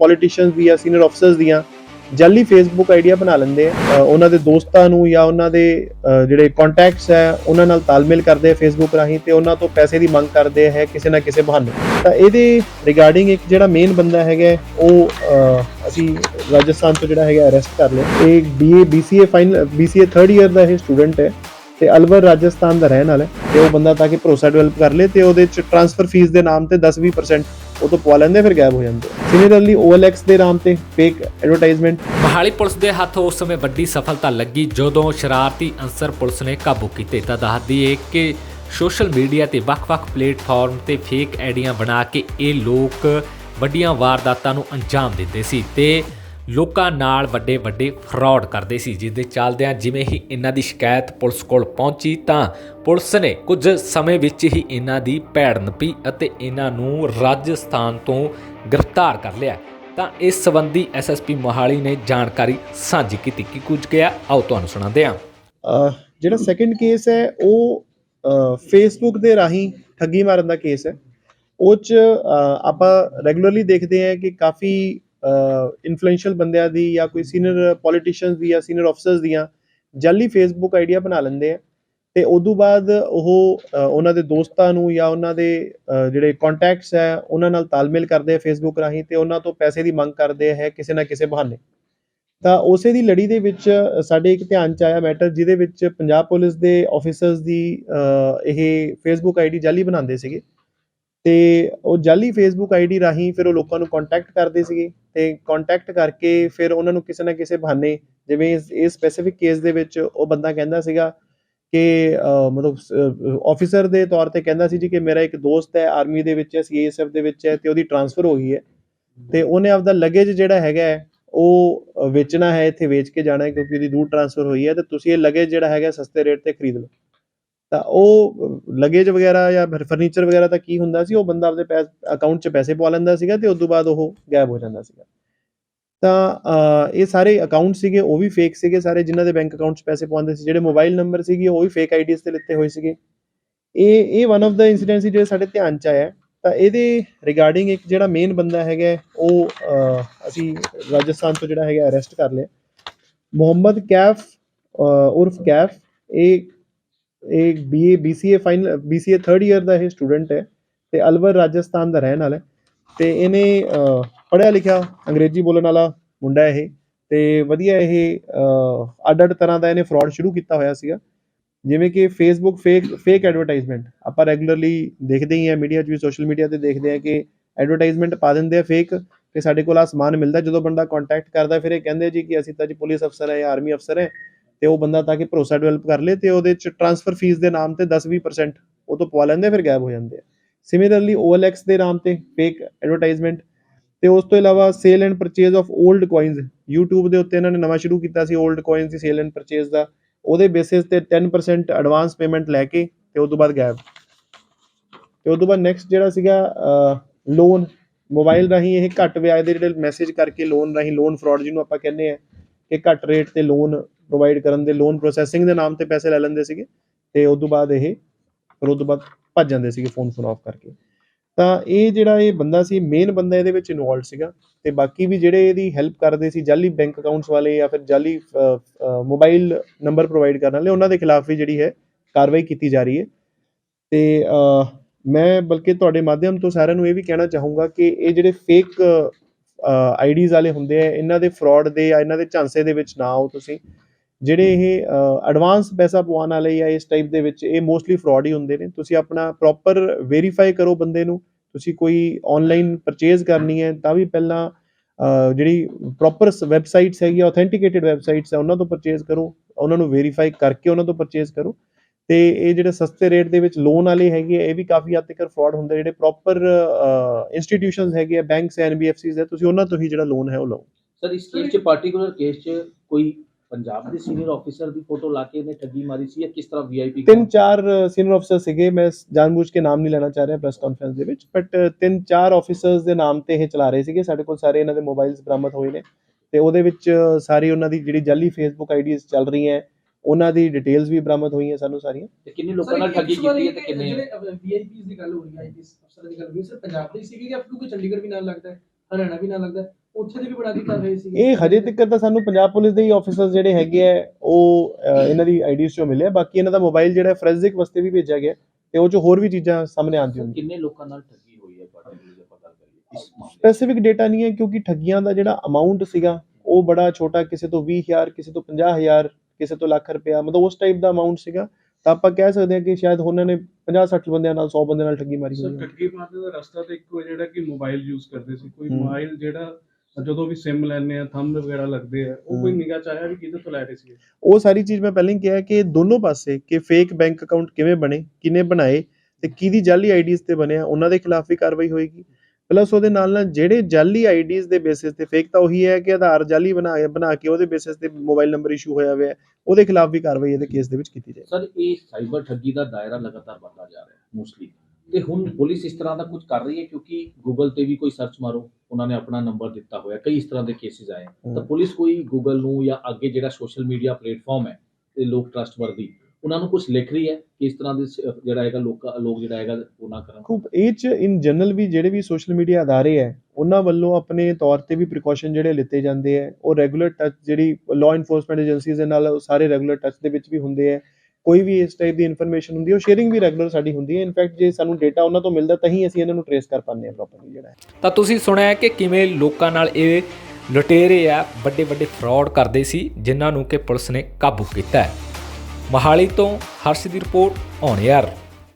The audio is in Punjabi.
ਪੋਲੀਟੀਸ਼ੀਅਨਸ ਆ ਸੀਨੀਅਰ ਅਫਸਰਸ ਦੀਆਂ, ਜਾਲੀ ਫੇਸਬੁੱਕ ਆਈਡੀਆ ਬਣਾ ਲੈਂਦੇ ਆ। ਉਹਨਾਂ ਦੇ ਦੋਸਤਾਂ ਨੂੰ ਜਾਂ ਉਹਨਾਂ ਦੇ ਜਿਹੜੇ ਕੰਟੈਕਟਸ ਹੈ, ਉਹਨਾਂ ਨਾਲ ਤਾਲਮੇਲ ਕਰਦੇ ਆ ਫੇਸਬੁੱਕ ਰਾਹੀਂ ਤੇ ਉਹਨਾਂ ਤੋਂ ਪੈਸੇ ਦੀ ਮੰਗ ਕਰਦੇ ਹੈ ਕਿਸੇ ਨਾ ਕਿਸੇ ਬਹਾਨੇ। ਤਾਂ ਇਹਦੇ ਰਿਗਾਰਡਿੰਗ ਇੱਕ ਜਿਹੜਾ ਮੇਨ ਬੰਦਾ ਹੈਗਾ ਉਹ ਅਸੀਂ ਰਾਜਸਥਾਨ ਤੋਂ ਜਿਹੜਾ ਹੈਗਾ ਅਰੈਸਟ ਕਰ ਲਿਆ। ਇਹ BA BCA final BCA 3rd year ਦਾ ਇਹ ਸਟੂਡੈਂਟ ਹੈ ਤੇ ਅਲਵਰ ਰਾਜਸਥਾਨ ਦਾ ਰਹਿਣ ਵਾਲਾ ਹੈ। ਤੇ ਉਹ ਬੰਦਾ ਤਾਂ ਕਿ ਭਰੋਸਾ ਡਿਵੈਲਪ ਕਰ ਲੇ ਤੇ ਉਹਦੇ ਚ ਟ੍ਰਾਂਸਫਰ ਫੀਸ ਦੇ ਨਾਮ ਤੇ 10-20% ਉਹ ਤੋਂ ਪਵਾ ਲੈਂਦੇ, ਫਿਰ ਗਾਇਬ ਹੋ ਜਾਂਦੇ। ਸਿਮਿਲਰਲੀ OLX ਦੇ ਨਾਮ ਤੇ ਫੇਕ ਐਡਵਰਟਾਈਜ਼ਮੈਂਟ ਮਹਾਲੀ ਪੁਲਿਸ ਦੇ ਹੱਥ ਉਸ ਸਮੇਂ ਵੱਡੀ ਸਫਲਤਾ ਲੱਗੀ ਜਦੋਂ ਸ਼ਰਾਰਤੀ ਅੰਸਰ ਪੁਲਿਸ ਨੇ ਕਾਬੂ ਕੀਤੇ। ਤਾਂ ਦੱਸਦੀ ਹੈ ਕਿ ਸੋਸ਼ਲ ਮੀਡੀਆ ਤੇ ਵੱਖ-ਵੱਖ ਪਲੇਟਫਾਰਮ ਤੇ ਫੇਕ ਆਈਡੀਆਂ ਬਣਾ ਕੇ ਇਹ ਲੋਕ ਵੱਡੀਆਂ ਵਾਰਦਾਤਾਂ ਨੂੰ ਅੰਜਾਮ ਦਿੰਦੇ ਸੀ ਤੇ ਲੋਕਾਂ ਨਾਲ ਵੱਡੇ ਵੱਡੇ ਫਰਾਡ ਕਰਦੇ ਸੀ ਜਿਸ ਦੇ ਚੱਲਦਿਆਂ ਜਿਵੇਂ ਹੀ ਇਹਨਾਂ ਦੀ ਸ਼ਿਕਾਇਤ ਪੁਲਿਸ ਕੋਲ ਪਹੁੰਚੀ ਤਾਂ ਪੁਲਿਸ ਨੇ ਕੁਝ ਸਮੇਂ ਵਿੱਚ ਹੀ ਇਹਨਾਂ ਦੀ ਭੈੜ ਨਪੀ ਅਤੇ ਇਹਨਾਂ ਨੂੰ ਰਾਜਸਥਾਨ ਤੋਂ ਗ੍ਰਿਫਤਾਰ ਕਰ ਲਿਆ। ਤਾਂ ਇਸ ਸੰਬੰਧੀ ਐਸਐਸਪੀ ਮੋਹਾਲੀ ਨੇ ਜਾਣਕਾਰੀ ਸਾਂਝੀ ਕੀਤੀ। ਕਿ ਕੁਝ ਗਿਆ ਆਓ ਤੁਹਾਨੂੰ ਸੁਣਾਉਂਦੇ ਹਾਂ। ਜਿਹੜਾ ਸੈਕੰਡ ਕੇਸ ਹੈ, ਉਹ ਫੇਸਬੁੱਕ ਦੇ ਰਾਹੀਂ ਠੱਗੀ ਮਾਰਨ ਦਾ ਕੇਸ ਹੈ। ਉਹ ਚ ਆਪਾਂ ਰੈਗੂਲਰਲੀ ਦੇਖਦੇ ਹਾਂ ਕਿ ਕਾਫੀ ਇਨਫਲੂਐਂਸ਼ੀਅਲ ਬੰਦਿਆਂ ਦੀ ਜਾਂ ਕੋਈ ਸੀਨੀਅਰ ਪੋਲੀਟੀਸ਼ੀਅਨਸ ਦੀ ਜਾਂ ਸੀਨੀਅਰ ਅਫਸਰਸ ਦੀਆਂ ਜਾਲੀ ਫੇਸਬੁੱਕ ਆਈਡੀਆ ਬਣਾ ਲੈਂਦੇ ਆ। ਤੇ ਉਦੋਂ ਬਾਅਦ ਉਹ ਉਹਨਾਂ ਦੇ ਦੋਸਤਾਂ ਨੂੰ ਜਾਂ ਉਹਨਾਂ ਦੇ ਜਿਹੜੇ ਕੰਟੈਕਟਸ ਹੈ, ਉਹਨਾਂ ਨਾਲ ਤਾਲਮੇਲ ਕਰਦੇ ਆ ਫੇਸਬੁੱਕ ਰਾਹੀਂ ਤੇ ਉਹਨਾਂ ਤੋਂ ਪੈਸੇ ਦੀ ਮੰਗ ਕਰਦੇ ਹੈ ਕਿਸੇ ਨਾ ਕਿਸੇ ਬਹਾਨੇ। ਤਾਂ ਉਸੇ ਦੀ ਲੜੀ ਦੇ ਵਿੱਚ ਸਾਡੇ ਇੱਕ ਧਿਆਨ ਚ ਆਇਆ ਮੈਟਰ ਜਿਹਦੇ ਵਿੱਚ ਪੰਜਾਬ ਪੁਲਿਸ ਦੇ ਆਫੀਸਰਸ ਦੀ ਇਹ ਫੇਸਬੁੱਕ ਆਈਡੀ ਜਾਲੀ ਬਣਾਉਂਦੇ ਸੀਗੇ। ਤੇ ਉਹ ਜਾਲੀ ਫੇਸਬੁੱਕ ਆਈਡੀ ਰਾਹੀਂ ਫਿਰ ਉਹ ਲੋਕਾਂ ਨੂੰ ਕੰਟੈਕਟ ਕਰਦੇ ਸੀਗੇ। ਅਤੇ ਕੋਂਟੈਕਟ ਕਰਕੇ ਫਿਰ ਉਹਨਾਂ ਨੂੰ ਕਿਸੇ ਨਾ ਕਿਸੇ ਬਹਾਨੇ ਜਿਵੇਂ ਇਹ ਸਪੈਸੀਫਿਕ ਕੇਸ ਦੇ ਵਿੱਚ ਉਹ ਬੰਦਾ ਕਹਿੰਦਾ ਸੀਗਾ ਕਿ ਮਤਲਬ ਆਫੀਸਰ ਦੇ ਤੌਰ ਤੇ ਕਹਿੰਦਾ ਸੀ ਜੀ ਕਿ ਮੇਰਾ ਇੱਕ ਦੋਸਤ ਹੈ ਆਰਮੀ ਦੇ ਵਿੱਚ ਹੈ ਸੀਏਐਸਐਫ ਦੇ ਵਿੱਚ ਹੈ ਤੇ ਉਹਦੀ ਟਰਾਂਸਫਰ ਹੋ ਗਈ ਹੈ। ਤੇ ਉਹਨੇ ਆਪਦਾ ਲਗੇਜ ਜਿਹੜਾ ਹੈਗਾ ਹੈ, ਉਹ ਵੇਚਣਾ ਹੈ ਇੱਥੇ ਵੇਚ ਕੇ ਜਾਣਾ ਹੈ ਕਿਉਂਕਿ ਉਹਦੀ ਦੂਰ ਟਰਾਂਸਫਰ ਹੋਈ ਹੈ ਤੇ ਤੁਸੀਂ ਇਹ ਲਗੇਜ ਜਿਹੜਾ ਹੈਗਾ ਸਸਤੇ ਰੇਟ ਤੇ ਖਰੀਦ ਲਓ। ਤਾਂ ਉਹ ਲਗੇਜ ਵਗੈਰਾ ਜਾਂ ਫਰਨੀਚਰ ਵਗੈਰਾ ਤਾਂ ਕੀ ਹੁੰਦਾ ਸੀ, ਉਹ ਬੰਦਾ ਆਪਦੇ ਅਕਾਊਂਟ 'ਚ ਪੈਸੇ ਪਵਾ ਲੈਂਦਾ ਸੀਗਾ ਤੇ ਉਸ ਤੋਂ ਬਾਅਦ ਉਹ ਗਾਇਬ ਹੋ ਜਾਂਦਾ ਸੀਗਾ। ਤਾਂ ਇਹ ਸਾਰੇ ਅਕਾਊਂਟ ਸੀਗੇ, ਉਹ ਵੀ ਫੇਕ ਸੀਗੇ ਸਾਰੇ, ਜਿਨ੍ਹਾਂ ਦੇ ਬੈਂਕ ਅਕਾਊਂਟ 'ਚ ਪੈਸੇ ਪਵਾਉਂਦੇ ਸੀ, ਜਿਹੜੇ ਮੋਬਾਈਲ ਨੰਬਰ ਸੀਗੇ, ਉਹ ਵੀ ਫੇਕ ਆਈਡੀਜ਼ ਤੇ ਲਿੱਤੇ ਹੋਏ ਸੀਗੇ। ਇਹ ਇਹ ਵਨ ਆਫ ਦਾ ਇਨਸੀਡੈਂਟ ਸੀ ਜਿਹੜੇ ਸਾਡੇ ਧਿਆਨ 'ਚ ਆਇਆ। ਤਾਂ ਇਹਦੇ ਰਿਗਾਰਡਿੰਗ ਇੱਕ ਜਿਹੜਾ ਮੇਨ ਬੰਦਾ ਹੈਗਾ, ਉਹ ਅਸੀਂ ਰਾਜਸਥਾਨ ਤੋਂ ਜਿਹੜਾ ਹੈਗਾ ਅਰੈਸਟ ਕਰ ਲਿਆ। ਮੁਹੰਮਦ ਕੈਫ ਉਰਫ ਕੈਫ, ਇਹ ਇਹ BA BCA final BCA 3rd year ਦਾ ਇਹ ਸਟੂਡੈਂਟ ਹੈ ਤੇ ਅਲਵਰ ਰਾਜਸਥਾਨ ਦਾ ਰਹਿਣ ਵਾਲਾ ਹੈ। ਤੇ ਇਹਨੇ ਅ, ਪੜ੍ਹਿਆ ਲਿਖਿਆ ਅੰਗਰੇਜ਼ੀ ਬੋਲਣ ਵਾਲਾ ਮੁੰਡਾ ਇਹ ਤੇ ਵਧੀਆ ਇਹ ਅੱਡ ਅੱਡ ਤਰ੍ਹਾਂ ਦਾ ਇਹਨੇ ਫਰਾਡ ਸ਼ੁਰੂ ਕੀਤਾ ਹੋਇਆ ਸੀਗਾ। ਜਿਵੇਂ ਕਿ ਫੇਸਬੁੱਕ ਫੇਕ ਫੇਕ ਐਡਵਰਟਾਈਜ਼ਮੈਂਟ ਆਪਾਂ ਰੈਗੂਲਰਲੀ ਦੇਖਦੇ ਹੀ ਆ ਮੀਡੀਆ 'ਚ ਵੀ ਸੋਸ਼ਲ ਮੀਡੀਆ ਤੇ ਦੇਖਦੇ ਆ ਕਿ ਐਡਵਰਟਾਈਜ਼ਮੈਂਟ ਪਾ ਦਿੰਦੇ ਆ ਫੇਕ ਕਿ ਸਾਡੇ ਕੋਲ ਆ ਸਮਾਨ ਮਿਲਦਾ ਜਦੋਂ ਬੰਦਾ ਕੰਟੈਕਟ ਕਰਦਾ ਫਿਰ ਇਹ ਕਹਿੰਦੇ ਜੀ ਕਿ ਅਸੀਂ ਤਾਂ ਜੀ ਪੁਲਿਸ ਅਫਸਰ ਹੈ ਜਾਂ ਆਰਮੀ ਅਫਸਰ ਹੈ। ਤੇ ਉਹ ਬੰਦਾ ਤਾਂ ਕਿ ਭਰੋਸਾ ਡਿਵੈਲਪ ਕਰ ਲੇ ਤੇ ਉਹਦੇ ਚ ਟ੍ਰਾਂਸਫਰ ਫੀਸ ਦੇ ਨਾਮ ਤੇ 10-20% ਉਹ ਤੋਂ ਪਵਾ ਲੈਂਦੇ, ਫਿਰ ਗਾਇਬ ਹੋ ਜਾਂਦੇ ਆ। ਸਿਮਿਲਰਲੀ OLX ਦੇ ਨਾਮ ਤੇ ਫੇਕ ਐਡਵਰਟਾਈਜ਼ਮੈਂਟ ਤੇ ਉਸ ਤੋਂ ਇਲਾਵਾ sale and purchase of old coins YouTube ਦੇ ਉੱਤੇ ਇਹਨਾਂ ਨੇ ਨਵਾਂ ਸ਼ੁਰੂ ਕੀਤਾ ਸੀ 올ਡ ਕੋਇਨਸ ਦੀ ਸੇਲ ਐਂਡ ਪਰਚੇਜ਼ ਦਾ। ਉਹਦੇ ਬੇਸਿਸ ਤੇ 10% ਐਡਵਾਂਸ ਪੇਮੈਂਟ ਲੈ ਕੇ ਤੇ ਉਸ ਤੋਂ ਬਾਅਦ ਗਾਇਬ। ਤੇ ਉਸ ਤੋਂ ਬਾਅਦ ਨੈਕਸਟ ਜਿਹੜਾ ਸੀਗਾ ਲੋਨ ਮੋਬਾਈਲ ਰਾਹੀਂ ਇਹ ਘੱਟ ਵਿਆਜ ਦੇ ਜਿਹੜੇ ਮੈਸੇਜ ਕਰਕੇ ਲੋਨ ਰਾਹੀਂ ਲੋਨ ਫਰਾਡ ਜਿਹਨੂੰ ਆਪਾਂ ਕਹਿੰਦੇ ਆ, ਕਿ ਘੱਟ ਰੇਟ ਤੇ ਲੋਨ ਪ੍ਰੋਵਾਈਡ ਕਰਨ ਦੇ ਲੋਨ ਪ੍ਰੋਸੈਸਿੰਗ ਦੇ ਨਾਮ ਤੇ ਪੈਸੇ ਲੈ ਲੈਂਦੇ ਸੀਗੇ ਤੇ ਉਸ ਤੋਂ ਬਾਅਦ ਇਹ ਫਿਰ ਉਸ ਤੋਂ ਬਾਅਦ ਭੱਜ ਜਾਂਦੇ ਸੀਗੇ ਫੋਨ ਫੋਨ ਆਫ ਕਰਕੇ। ਤਾਂ ਇਹ ਜਿਹੜਾ ਇਹ ਬੰਦਾ ਸੀ ਮੇਨ ਬੰਦਾ ਇਹਦੇ ਵਿੱਚ ਇਨਵੋਲਡ ਸੀਗਾ ਤੇ ਬਾਕੀ ਵੀ ਜਿਹੜੇ ਇਹਦੀ ਹੈਲਪ ਕਰਦੇ ਸੀ, ਜਾਲੀ ਬੈਂਕ ਅਕਾਊਂਟਸ ਵਾਲੇ ਜਾਂ ਫਿਰ ਜਾਲੀ ਮੋਬਾਈਲ ਨੰਬਰ ਪ੍ਰੋਵਾਈਡ ਕਰਨ ਵਾਲੇ, ਉਹਨਾਂ ਦੇ ਖਿਲਾਫ ਵੀ ਜਿਹੜੀ ਹੈ ਕਾਰਵਾਈ ਕੀਤੀ ਜਾ ਰਹੀ ਹੈ। ਤੇ ਮੈਂ ਬਲਕਿ ਤੁਹਾਡੇ ਮਾਧਿਅਮ ਤੋਂ ਸਾਰਿਆਂ ਨੂੰ ਇਹ ਵੀ ਕਹਿਣਾ ਚਾਹੂੰਗਾ ਕਿ ਇਹ ਜਿਹੜੇ ਫੇਕ ਆਈਡੀਜ਼ ਵਾਲੇ ਹੁੰਦੇ ਆ, ਇਹਨਾਂ ਦੇ ਫਰਾਡ ਦੇ ਜਾਂ ਇਹਨਾਂ ਦੇ ਝਾਂਸੇ ਦੇ ਵਿੱਚ ਨਾ ਆਓ ਤੁਸੀਂ। ਜਿਹੜੇ ਇਹ ਐਡਵਾਂਸ ਪੈਸਾ ਪਵਾਉਣ ਵਾਲੇ ਜਾਂ ਇਸ ਟਾਈਪ ਦੇ ਵਿੱਚ, ਇਹ ਮੋਸਟਲੀ ਫਰਾਡ ਹੀ ਹੁੰਦੇ ਨੇ। ਤੁਸੀਂ ਆਪਣਾ ਪ੍ਰੋਪਰ ਵੈਰੀਫਾਈ ਕਰੋ ਬੰਦੇ ਨੂੰ। ਤੁਸੀਂ ਕੋਈ ਆਨਲਾਈਨ ਪਰਚੇਜ਼ ਕਰਨੀ ਹੈ, ਤਾਂ ਵੀ ਪਹਿਲਾਂ ਜਿਹੜੀ ਪ੍ਰੋਪਰ ਵੈਬਸਾਈਟਸ ਹੈਗੀਆਂ ਆਥੈਂਟੀਕੇਟਿਡ ਵੈਬਸਾਈਟਸ ਹੈ ਉਹਨਾਂ ਤੋਂ ਪਰਚੇਸ ਕਰੋ। ਉਹਨਾਂ ਨੂੰ ਵੈਰੀਫਾਈ ਕਰਕੇ ਉਹਨਾਂ ਤੋਂ ਪਰਚੇਸ ਕਰੋ। ਤੇ ਇਹ ਜਿਹੜੇ ਸਸਤੇ ਰੇਟ ਦੇ ਵਿੱਚ ਲੋਨ ਵਾਲੇ ਹੈਗੇ ਆ, ਇਹ ਵੀ ਕਾਫੀ ਹੱਦ ਤੱਕ ਫਰਾਡ ਹੁੰਦੇ ਜਿਹੜੇ ਪ੍ਰੋਪਰ ਇੰਸਟੀਟਿਊਸ਼ਨਸ ਹੈਗੇ ਆ ਬੈਂਕਸ ਐਨਬੀਐਫਸੀਜ਼ ਹੈ ਤੁਸੀਂ ਉਹਨਾਂ ਤੋਂ ਹੀ ਜਿਹੜਾ ਲੋਨ ਹੈ ਉਹ ਲਓ। ਸਰ ਇਸ ਕੇਸ 'ਚ ਪਾਰਟਿਕੂਲਰ ਕੇਸ 'ਚ ਕੋਈ ਪੰਜਾਬ ਦੇ ਸੀਨੀਅਰ ਆਫੀਸਰ ਦੀ ਫੋਟੋ ਲਾ ਕੇ ਇਹਨੇ ਠੱਗੀ ਮਾਰੀ ਸੀ ਜਾਂ ਕਿਸ ਤਰ੍ਹਾਂ ਵੀਆਈਪੀ ਤਿੰਨ ਚਾਰ ਸੀਨੀਅਰ ਅਫਸਰ ਸੀਗੇ। ਮੈਂ ਜਾਣਬੁੱਝ ਕੇ ਨਾਮ ਨਹੀਂ ਲੈਣਾ ਚਾਹ ਰਿਹਾ ਪ੍ਰੈਸ ਕਾਨਫਰੰਸ ਦੇ ਵਿੱਚ ਬਟ ਤਿੰਨ ਚਾਰ ਆਫੀਸਰਸ ਦੇ ਨਾਮ ਤੇ ਇਹ ਚਲਾ ਰਹੇ ਸੀਗੇ। ਸਾਡੇ ਕੋਲ ਸਾਰੇ ਇਹਨਾਂ ਦੇ ਮੋਬਾਈਲਸ ਬਰਾਮਦ ਹੋਏ ਨੇ। ਤੇ ਉਹਦੇ ਵਿੱਚ ਸਾਰੀ ਉਹਨਾਂ ਦੀ ਜਿਹੜੀ ਜਾਲੀ ਫੇਸਬੁੱਕ ਆਈਡੀਜ਼ ਚੱਲ ਰਹੀਆਂ ਉਹਨਾਂ ਦੀ ਡਿਟੇਲਸ ਵੀ ਬਰਾਮਦ ਹੋਈਆਂ ਸਾਨੂੰ ਸਾਰੀਆਂ। ਤੇ ਕਿੰਨੇ ਲੋਕਾਂ ਨਾਲ ਠੱਗੀ ਕੀਤੀ ਹੈ ਤੇ ਕਿੰਨੇ ਜਿਹੜੇ ਵੀਆਈਪੀਸ ਦੀ ਗੱਲ ਹੋ ਰਹੀ ਹੈ ਆਈਪੀਐਸ ਅਫਸਰ ਦੀ ਗੱਲ ਹੋ ਰਹੀ ਹੈ ਸਰ ਪੰਜਾਬ ਦੇ ਸੀਗੇ ਜਾਂ ਫਿਰ ਕੋਈ ਚੰਡੀਗੜ੍ਹ ਵੀ ਨਾਲ ਲੱਗਦਾ ਹੈ ਹਰਿਆਣਾ ਵੀ ਨਾਲ ਲੱਗਦਾ ਹੈ? ਉੱਥੇ ਦੀ ਵੀ ਬੜਾ ਕਰ ਰਹੇ ਸੀ। ਇਹ ਹਜੇ ਤੱਕ ਤਾਂ ਸਾਨੂੰ ਪੰਜਾਬ ਪੁਲਿਸ ਦੇ ਹੀ ਆਫੀਸਰਸ ਜਿਹੜੇ ਹੈਗੇ ਆ ਉਹ ਇਹਨਾਂ ਦੀ ਆਈਡੀਜ਼ ਚੋਂ ਮਿਲਿਆ ਬਾਕੀ ਇਹਨਾਂ ਦਾ ਮੋਬਾਈਲ ਜਿਹੜਾ ਫੋਰੈਂਸਿਕ ਵਾਸਤੇ ਵੀ ਭੇਜਿਆ ਗਿਆ ਤੇ ਉਹ ਚ ਹੋਰ ਵੀ ਚੀਜ਼ਾਂ ਸਾਹਮਣੇ ਆਉਂਦੀਆਂ ਹੋਣਗੀਆਂ ਕਿੰਨੇ ਲੋਕਾਂ ਨਾਲ ਠੱਗੀ ਹੋਈ ਹੈ? ਸਪੈਸੀਫਿਕ ਡੇਟਾ ਨਹੀਂ ਹੈ ਕਿਉਂਕਿ ਠੱਗੀਆਂ ਦਾ ਜਿਹੜਾ ਅਮਾਉਂਟ ਸੀਗਾ ਉਹ ਬੜਾ ਛੋਟਾ ਕਿਸੇ ਤੋਂ 20000 ਕਿਸੇ ਤੋਂ 50000 ਕਿਸੇ ਤੋਂ ਲੱਖ ਰੁਪਇਆ ਮਤਲਬ ਉਸ ਟਾਈਪ ਦਾ ਅਮਾਉਂਟ ਸੀਗਾ। ਤਾਂ ਆਪਾਂ ਕਹਿ ਸਕਦੇ ਹਾਂ ਕਿ ਸ਼ਾਇਦ ਉਹਨਾਂ ਨੇ 50 60 ਬੰਦਿਆਂ ਨਾਲ 100 ਬੰਦਿਆਂ ਨਾਲ ਠੱਗੀ ਮਾਰੀ ਸਰ ਹੋਈ ਹੈ ਠੱਗੀ ਮਾਰਨੇ ਦਾ ਰਸਤਾ ਤਾਂ ਇੱਕੋ ਜਿਹੜਾ ਕਿ ਮੋਬਾਈਲ ਯੂਜ਼ ਕਰਦੇ ਸੀ। ਕੋਈ। ਮੋਬਾਈਲ ਜਿਹੜਾ ਜਦੋਂ ਵੀ ਸਿਮ ਲੈਣੇ ਆ ਥੰਬ ਵਗੈਰਾ ਲੱਗਦੇ ਆ ਉਹ ਕੋਈ। ਨਿਗਾਹ ਚ ਆਇਆ ਵੀ ਕਿਹਦੇ ਤੋਂ ਲੈ ਰਹੇ ਸੀ ਉਹ ਸਾਰੀ ਚੀਜ਼ ਮੈਂ ਪਹਿਲਾਂ ਹੀ ਕਿਹਾ ਕਿ ਦੋਨੋਂ ਪਾਸੇ ਕਿ ਫੇਕ ਬੈਂਕ ਅਕਾਊਂਟ ਕਿਵੇਂ ਬਣੇ ਕਿਨੇ ਬਣਾਏ ਤੇ ਕਿਹਦੀ ਜਾਲੀ ਆਈਡੀਜ਼ ਤੇ ਬਣਿਆ ਉਹਨਾਂ ਦੇ ਖਿਲਾਫ ਵੀ ਕਾਰਵਾਈ ਹੋਏਗੀ। ਪਲੱਸ ਉਹਦੇ ਨਾਲ ਨਾਲ ਜਿਹੜੇ ਜਾਲੀ ਆਈਡੀਜ਼ ਦੇ ਬੇਸਿਸ ਤੇ ਫੇਕ ਤਾਂ ਉਹੀ ਹੈ ਕਿ ਆਧਾਰ ਜਾਲੀ ਬਣਾ ਬਣਾ ਕੇ ਉਹਦੇ ਬੇਸਿਸ ਤੇ ਮੋਬਾਈਲ ਨੰਬਰ ਇਸ਼ੂ ਹੋਇਆ ਹੋਇਆ ਹੈ ਉਹਦੇ ਖਿਲਾਫ ਵੀ ਕਾਰਵਾਈ ਇਹਦੇ ਕੇਸ ਦੇ ਵਿੱਚ ਕੀਤੀ ਜਾਏ ਸਰ ਇਹ ਸਾਈਬਰ ਠੱਗੀ ਦਾ ਦਾਇਰਾ ਲਗਾਤਾਰ ਵੱਧਦਾ ਜਾ ਰਿਹਾ ਹੈ ਮੋਸਟਲੀ ਤੇ ਹੁਣ ਪੁਲਿਸ ਇਸ ਤਰ੍ਹਾਂ ਦਾ ਕੁਝ ਕਰ ਰਹੀ ਹੈ ਕਿਉਂਕਿ ਗੂਗਲ ਤੇ ਵੀ ਕੋਈ ਸਰਚ ਮਾਰੋ ਉਹਨਾਂ ਨੇ ਆਪਣਾ ਨੰਬਰ ਦਿੱਤਾ ਹੋਇਆ ਕਈ ਇਸ ਤਰ੍ਹਾਂ ਦੇ ਕੇਸਿਸ ਆਏ ਤਾਂ। ਪੁਲਿਸ ਕੋਈ ਗੂਗਲ ਨੂੰ ਜਾਂ ਅੱਗੇ ਜਿਹੜਾ ਸੋਸ਼ਲ ਮੀਡੀਆ ਪਲੇਟਫਾਰਮ ਹੈ ਤੇ ਲੋਕ ਟਰਸਟਵਰਦੀ ਉਹਨਾਂ ਨੂੰ ਕੁਝ ਲਿਖ ਰਹੀ ਹੈ ਕਿ ਇਸ ਤਰ੍ਹਾਂ ਦੇ ਜਿਹੜਾ ਹੈਗਾ ਲੋਕਾਂ ਲੋਕ ਜਿਹੜਾ ਹੈਗਾ ਉਹ ਨਾ ਕਰਨ। ਖੂਬ ਇਹ ਚ ਇਨ ਜਨਰਲ ਵੀ ਜਿਹੜੇ ਵੀ ਸੋਸ਼ਲ ਮੀਡੀਆ ਅਦਾਰੇ ਹੈ ਉਹਨਾਂ ਵੱਲੋਂ ਆਪਣੇ ਤੌਰ ਤੇ ਵੀ ਪ੍ਰੀਕਾਸ਼ਨ ਜਿਹੜੇ ਲਿੱਤੇ ਜਾਂਦੇ ਹੈ। ਉਹ ਰੈਗੂਲਰ ਟੱਚ ਜਿਹੜੀ ਲਾਅ ਇਨਫੋਰਸਮੈਂਟ ਏਜੰਸੀਜ਼ ਦੇ ਨਾਲ ਸਾਰੇ ਰੈਗੂਲਰ ਟੱਚ ਦੇ ਵਿੱਚ ਵੀ ਹੁੰਦੇ ਹੈ। ਕੋਈ ਵੀ ਇਸ ਟਾਈਪ ਦੀ ਇਨਫੋਰਮੇਸ਼ਨ ਹੁੰਦੀ ਹੈ, ਉਹ ਸ਼ੇਅਰਿੰਗ ਵੀ ਰੈਗੂਲਰ ਸਾਡੀ ਹੁੰਦੀ ਹੈ। ਇਨਫੈਕਟ ਜੇ ਸਾਨੂੰ ਡੇਟਾ ਉਹਨਾਂ ਤੋਂ ਮਿਲਦਾ, ਤਾਂ ਹੀ ਅਸੀਂ ਇਹਨਾਂ ਨੂੰ ਟਰੇਸ ਕਰ ਪਾਉਂਦੇ ਹਾਂ ਪ੍ਰੋਪਰਲੀ ਜਿਹੜਾ ਤਾਂ ਤੁਸੀਂ ਸੁਣਿਆ ਕਿ ਕਿਵੇਂ ਲੋਕਾਂ ਨਾਲ ਇਹ ਲੁਟੇਰੇ ਆ, ਵੱਡੇ ਵੱਡੇ ਫਰਾਡ ਕਰਦੇ ਸੀ, ਜਿਨ੍ਹਾਂ ਨੂੰ ਕਿ ਪੁਲਿਸ ਨੇ ਕਾਬੂ ਕੀਤਾ ਹੈ। ਮੋਹਾਲੀ ਤੋਂ ਹਰਸ਼ ਦੀ ਰਿਪੋਰਟ, ਔਨ 에ਅਰ